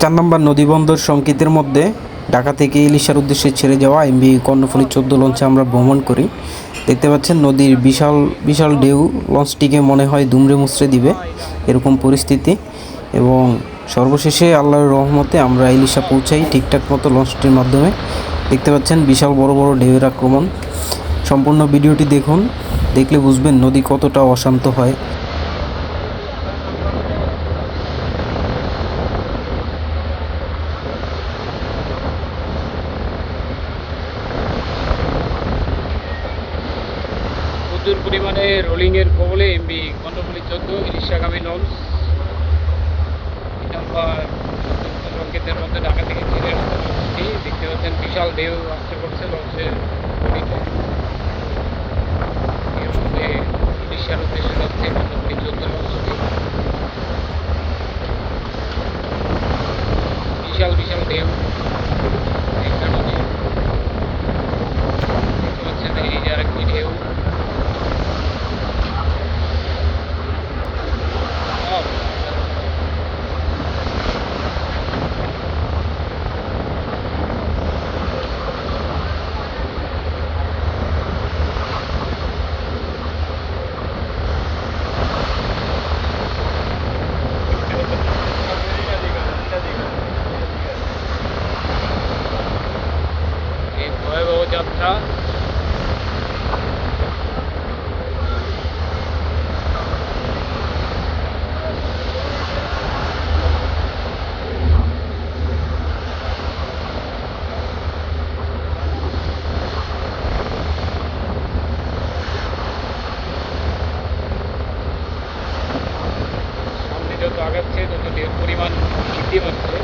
চার নম্বর নদীবন্দর সংকেতের মধ্যে ঢাকা থেকে ইলিশার উদ্দেশ্যে ছেড়ে যাওয়া এমবি কর্ণফুলী চোদ্দ লঞ্চে আমরা ভ্রমণ করি। দেখতে পাচ্ছেন নদীর বিশাল বিশাল ঢেউ। লঞ্চটিকে মনে হয় দুমড়ে মুচড়ে দিবে এরকম পরিস্থিতি। এবং সর্বশেষে আল্লাহর রহমতে আমরা ইলিশা পৌঁছাই ঠিকঠাক মতো লঞ্চটির মাধ্যমে। দেখতে পাচ্ছেন বিশাল বড় বড় ঢেউয়ের আক্রমণ। সম্পূর্ণ ভিডিওটি দেখুন। দেখলে বুঝবেন নদী কতটা অশান্ত হয়। পরিমাণে রোলিংয়ের কবলে এমবি কর্ণফুলি চোদ্দ ইলিশাগামী লঞ্চ নাম্বার সংকেতের মধ্যে ঢাকা থেকে ছেড়ে লঞ্চটি দেখতে পাচ্ছেন বিশাল ঢেউ আসতে করছে লঞ্চের এর উদ্দেশ্যে লঞ্চটি বিশাল বিশাল ঢেউ। একটা এই ভয়াবহ যাত্রা সামনে যত আগাচ্ছে তত ঢেউর পরিমাণ বৃদ্ধি পাচ্ছে